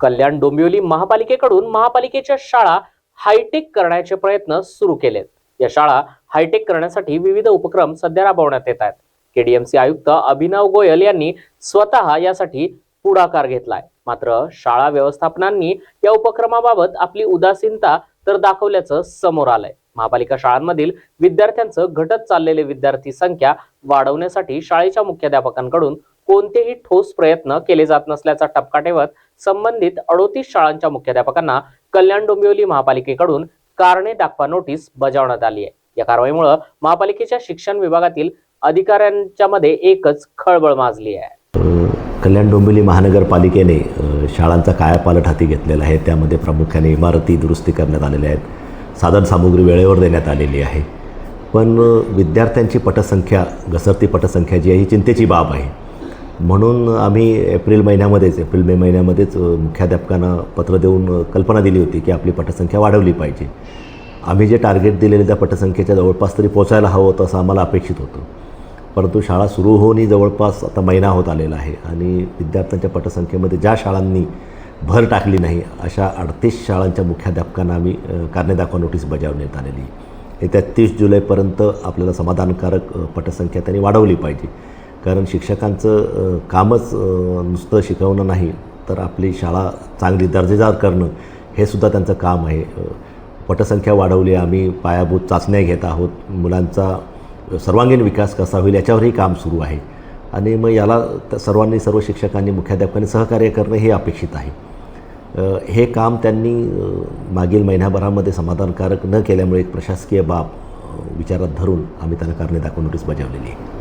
कल्याण डोंबिवली महापालिकेकडून महापालिकेच्या शाळा हायटेक करण्याचे प्रयत्न सुरू केलेत. या शाळा हायटेक करण्यासाठी विविध उपक्रम सध्या राबवण्यात येत आहेत. केडीएमसी आयुक्त अभिनव गोयल यांनी स्वतः यासाठी पुढाकार घेतलाय. मात्र शाळा व्यवस्थापनांनी या उपक्रमाबाबत आपली उदासीनता तर दाखवल्याचं समोर आलंय. महापालिका शाळांमधील विद्यार्थ्यांचं घटत चाललेले विद्यार्थी संख्या वाढवण्यासाठी शाळेच्या मुख्याध्यापकांकडून कोणतेही ठोस प्रयत्न केले जात नसल्याचा टपका ठेवत संबंधित अडोतीस शाळांच्या मुख्याध्यापकांना कल्याण डोंबिवली महापालिकेकडून कारणे दाखवा नोटीस बजावण्यात आली आहे. या कारवाईमुळे महापालिकेच्या शिक्षण विभागातील अधिकाऱ्यांच्या मध्ये एकच खळबळ माजली आहे. कल्याण डोंबिवली महानगरपालिकेने शाळांचा कायापालट हाती घेतलेला आहे. त्यामध्ये प्रामुख्याने इमारती दुरुस्ती करण्यात आलेल्या आहेत. साधनसामुग्री वेळेवर देण्यात आलेली आहे. पण विद्यार्थ्यांची पटसंख्या घसरती पटसंख्या जी आहे ही चिंतेची बाब आहे. म्हणून आम्ही एप्रिल महिन्यामध्येच एप्रिल मे महिन्यामध्येच मुख्याध्यापकांना पत्र देऊन कल्पना दिली होती की आपली पटसंख्या वाढवली पाहिजे. आम्ही जे टार्गेट दिलेले त्या पटसंख्येच्या जवळपास तरी पोचायला हवं होतं असं आम्हाला अपेक्षित होतं. परंतु शाळा सुरू होऊनही जवळपास आता महिना होत आलेला आहे आणि विद्यार्थ्यांच्या पटसंख्येमध्ये ज्या शाळांनी भर टाकली नाही अशा अडतीस शाळांच्या मुख्याध्यापकांना आम्ही कारणे दाखवा नोटीस बजावण्यात आलेली आहे. येत्या तीस जुलैपर्यंत आपल्याला समाधानकारक पटसंख्या त्यांनी वाढवली पाहिजे. कारण शिक्षकांचं कामच नुसतं शिकवणं नाही तर आपली शाळा चांगली दर्जेदार करणं हे सुद्धा त्यांचं काम आहे. पटसंख्या वाढवली आम्ही पायाभूत चाचण्या घेत आहोत मुलांचा सर्वांगीण विकास कसा होईल याच्यावरही काम सुरू आहे. आणि मग याला सर्वांनी सर्व शिक्षकांनी मुख्याध्यापकांनी सहकार्य करणं हे अपेक्षित आहे. हे काम त्यांनी मागील महिन्याभरामध्ये समाधानकारक न केल्यामुळे एक प्रशासकीय बाब विचारात धरून आम्ही त्यांना कारणे दाखवून नोटीस बजावलेली आहे.